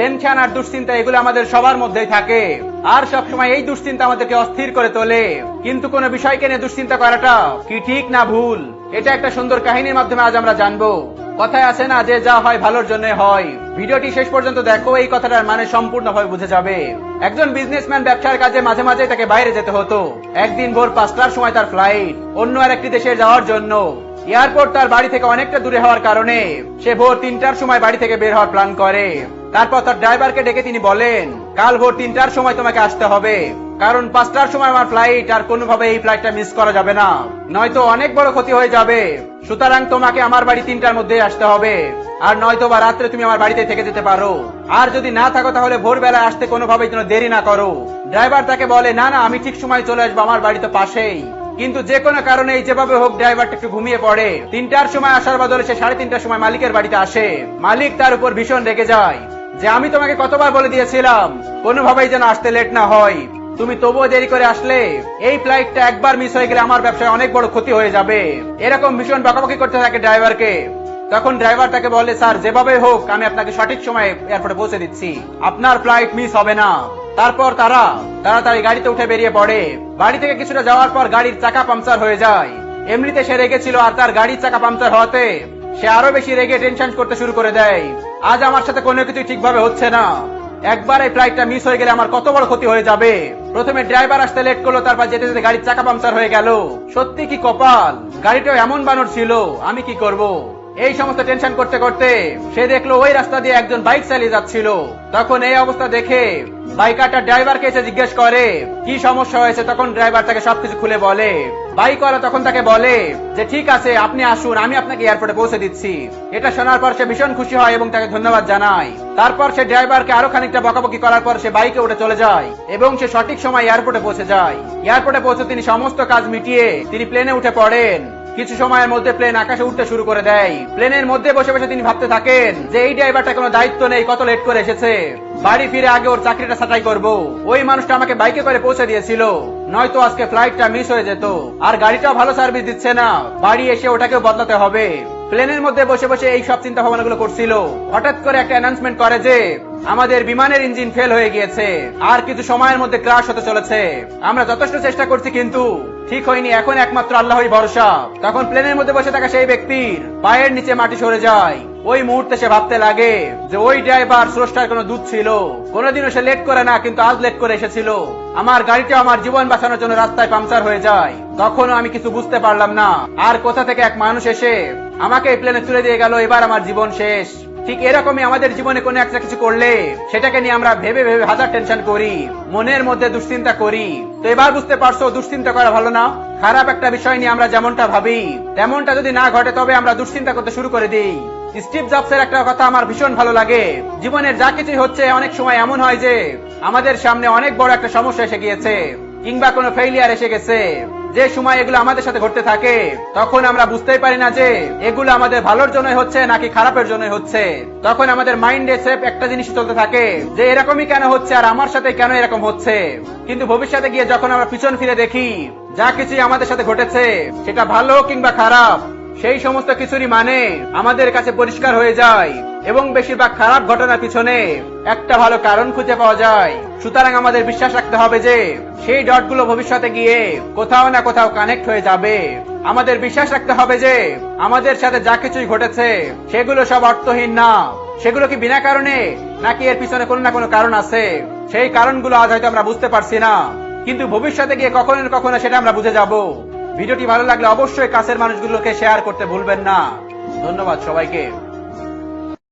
Tension আর দুশ্চিন্তা এগুলো আমাদের সবার মধ্যেই থাকে। আর সবসময় এই দুশ্চিন্তা আমাদেরকে অস্থির করে তোলে। কিন্তু কোনো বিষয়কে নিয়ে দুশ্চিন্তা করাটা কি ঠিক না ভুল? এটা একটা সুন্দর কাহিনীর মাধ্যমে আজ আমরা জানব। কথায় আছে না যে যা হয় ভালোর জন্য হয়। ভিডিওটি শেষ পর্যন্ত দেখো, এই কথাটার মানে সম্পূর্ণভাবে বুঝে যাবে। একজন বিজনেসম্যান ব্যবসার কাজে মাঝে মাঝে তাকে বাইরে যেতে হতো। একদিন ভোর পাঁচটার সময় তার ফ্লাইট অন্য আরেকটি দেশে যাওয়ার জন্য। এয়ারপোর্ট তার বাড়ি থেকে অনেকটা দূরে হওয়ার কারণে সে ভোর তিনটার সময় বাড়ি থেকে বের হওয়ার প্ল্যান করে। তারপর তার ড্রাইভারকে ডেকে তিনি বলেন, কাল ভোর তিনটার সময় তোমাকে আসতে হবে। কারণ পাঁচটার সময় আমার ফ্লাইট আর কোনোভাবে এই ফ্লাইটটা মিস করা যাবে না। নয়তো অনেক বড় ক্ষতি হয়ে যাবে। সুতরাং তোমাকে আমার বাড়ি তিনটার মধ্যে আসতে হবে। আর নয়তো বা রাত্রে তুমি আমার বাড়িতে থেকে যেতে পারো। আর যদি না থাকো তাহলে ভোরবেলায় আসতে কোনোভাবেই যেন দেরি না করো। ড্রাইভার তাকে বলে, না না, আমি ঠিক সময় চলে আসব আমার বাড়ি তো পাশেই। কিন্তু যে কোনো কারণে যেভাবে হোক ড্রাইভারটা একটু ঘুমিয়ে পড়ে। তিনটার সময় আসার বদলে সে সাড়ে তিনটার সময় মালিকের বাড়িতে আসে। মালিক তার উপর ভীষণ রেগে যায়। যে আমি তোমাকে কতবার বলে দিয়েছিলাম, কোনোভাবেই যেন আসতে লেট না হয়। তুমি তবুও দেরি করে আসলে, এই ফ্লাইটটা একবার মিস হয়ে গেলে আমার ব্যবসায় অনেক বড় ক্ষতি হয়ে যাবে। এরকম ভীষণ বকাবকি করতে থাকে ড্রাইভারকে তখন ড্রাইভার তাকে বলে, স্যার, যেভাবে হোক, আমি আপনাকে সঠিক সময়ে এয়ারপোর্টে পৌঁছে দিচ্ছি। আপনার ফ্লাইট মিস হবে না। তারপর তারা তাড়াতাড়ি গাড়িতে উঠে বেরিয়ে পড়ে। বাড়ি থেকে কিছুটা যাওয়ার পর গাড়ির চাকা পাংচার হয়ে যায়। এমনিতে সে রেগেছিল আর তার গাড়ির চাকা পাংচার হওয়াতে সে আরও বেশি রেগে টেনশন করতে শুরু করে দেয়। আজ আমার সাথে কোনো কিছু ঠিকভাবে হচ্ছে না। একবার এই ফ্লাইটটা মিস হয়ে গেলে আমার কত বড় ক্ষতি হয়ে যাবে। প্রথমে ড্রাইভার আসতে লেট করল, তারপর যেতে যেতে গাড়ির চাকা পাংচার হয়ে গেল। সত্যি কি কপাল? গাড়িটাও এমন বানর ছিল, আমি কি করব? এই সমস্ত টেনশন করতে করতে সে দেখল ওই রাস্তা দিয়ে একজন বাইক চালিয়ে যাচ্ছিল। তখন এই অবস্থা দেখে বাইকারটা ড্রাইভারকে এসে জিজ্ঞেস করে, কি সমস্যা হয়েছে? তখন ড্রাইভার তাকে সবকিছু খুলে বলে। বাইকওয়ালা তখন তাকে বলে যে, ঠিক আছে, আপনি আসুন, আমি আপনাকে এয়ারপোর্টে পৌঁছে দিচ্ছি। এটা শোনার পর সে ভীষণ খুশি হয় এবং তাকে ধন্যবাদ জানায়। তারপর সে ড্রাইভারকে আরও খানিকটা বকাবকি করার পর সে বাইকে উঠে চলে যায় এবং সে সঠিক সময় এয়ারপোর্টে পৌঁছে যায়। এয়ারপোর্টে পৌঁছে তিনি সমস্ত কাজ মিটিয়ে তিনি প্লেনে উঠে পড়েন। কিছু সময়ের মধ্যে প্লেন আকাশে উঠতে শুরু করে দেয়। প্লেনের মধ্যে বসে বসে তিনি ভাবতে থাকেন, যে এই ড্রাইভারটা কোনো দায়িত্ব নেই, কত লেট করে এসেছে। বাড়ি ফিরে আগে ওর চাকরিটা ছাটাই করব। ওই মানুষটা আমাকে বাইকে করে পৌঁছে দিয়েছিল। নয়তো আজকে ফ্লাইটটা মিস হয়ে যেত। আর গাড়িটাও ভালো সার্ভিস দিচ্ছে না। বাড়ি এসে ওটাকেও বদলাতে হবে। প্লেনের মধ্যে বসে বসে এই সব চিন্তা ভাবনাগুলো করছিল। হঠাৎ করে একটা অ্যানাউন্সমেন্ট করে যে, আমাদের বিমানের ইঞ্জিন ফেল হয়ে গিয়েছে। আর কিছু সময়ের মধ্যে ক্রাশ হতে চলেছে। আমরা যথেষ্ট চেষ্টা করছি কিন্তু ঠিক হয়নি, এখন একমাত্র আল্লাহই ভরসা। তখন প্লেনের মধ্যে বসে থাকা সেই ব্যক্তির পায়ের নিচে মাটি সরে যায়। ওই মুহূর্তে সে ভাবতে লাগে যে ওই ড্রাইভার স্রষ্টার কোনো দুধ ছিল। কোনোদিনও সে লেট করে না, কিন্তু আজ লেট করে এসেছিল। আমার গাড়িটা আমার জীবন বাঁচানোর জন্য রাস্তায় পাংচার হয়ে যায়। তখনও আমি কিছু বুঝতে পারলাম না। আর কোথা থেকে এক মানুষ এসে আমাকে এই প্লেনে তুলে দিয়ে গেল, এবার আমার জীবন শেষ। ঠিক এরকমই আমাদের জীবনে কোনো একটা কিছু করলে সেটাকে নিয়ে আমরা ভেবে ভেবে হাজার টেনশন করি, মনের মধ্যে দুশ্চিন্তা করি। তো এবার বুঝতে পারছ, দুশ্চিন্তা করা ভালো না? খারাপ একটা বিষয় নিয়ে আমরা যেমনটা ভাবি, তেমনটা যদি না ঘটে তবে আমরা দুশ্চিন্তা করতে শুরু করে দিই। স্টিভ জবসের একটা কথা আমার ভীষণ ভালো লাগে। জীবনের যা কিছুই হচ্ছে, অনেক সময় এমন হয় যে আমাদের সামনে অনেক বড় একটা সমস্যা এসে গিয়েছে, কিংবা কোনো ফেইলিয়ার এসে গেছে। যে সময় এগুলো আমাদের সাথে ঘটতে থাকে, তখন আমরা বুঝতেই পারি না যে এগুলো আমাদের ভালোর জন্য হচ্ছে নাকি খারাপের জন্য হচ্ছে। তখন আমাদের মাইন্ডে সেফ একটা জিনিস চলতে থাকে, যে এরকমই কেন হচ্ছে আর আমার সাথে কেন এরকম হচ্ছে। কিন্তু ভবিষ্যতে গিয়ে যখন আমরা পিছন ফিরে দেখি, যা কিছুই আমাদের সাথে ঘটেছে, সেটা ভালো কিংবা খারাপ সেই সমস্ত কিছুরই মানে আমাদের কাছে পরিষ্কার হয়ে যায় এবং বেশিরভাগ খারাপ ঘটনার পিছনে একটা ভালো কারণ খুঁজে পাওয়া যায়। সুতরাং আমাদের বিশ্বাস রাখতে হবে যে সেই ডটগুলো ভবিষ্যতে গিয়ে কোথাও না কোথাও কানেক্ট হয়ে যাবে। আমাদের বিশ্বাস রাখতে হবে যে আমাদের সাথে যা কিছুই ঘটেছে, সেগুলো সব অর্থহীন না। সেগুলো কি বিনা কারণে, নাকি এর পিছনে কোনো না কোনো কারণ আছে? সেই কারণগুলো আজ হয়তো আমরা বুঝতে পারছি না। কিন্তু ভবিষ্যতে গিয়ে কখনো না কখনো সেটা আমরা বুঝে যাব। ভিডিওটি ভালো লাগলে অবশ্যই কাছের মানুষগুলোকে শেয়ার করতে ভুলবেন না। ধন্যবাদ সবাইকে।